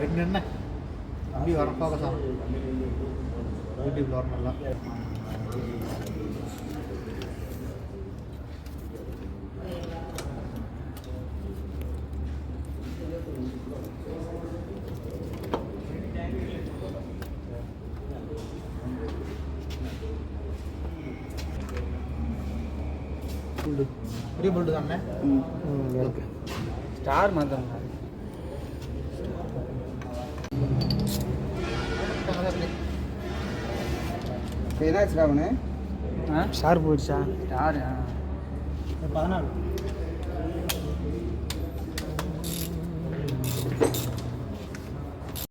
ரெண்டு என்ன? அப்படி வர ஃபோக்கஸ் ஆகும் யூடியூப்ல வரும் நல்லா புல்லு. பெரிய புல்லு தானே? ஓகே ஸ்டார் மாத்தம் என்னாச்சு ராவணு ஸ்டார் போயிடுச்சா? ஸ்டார்? பதினாலு.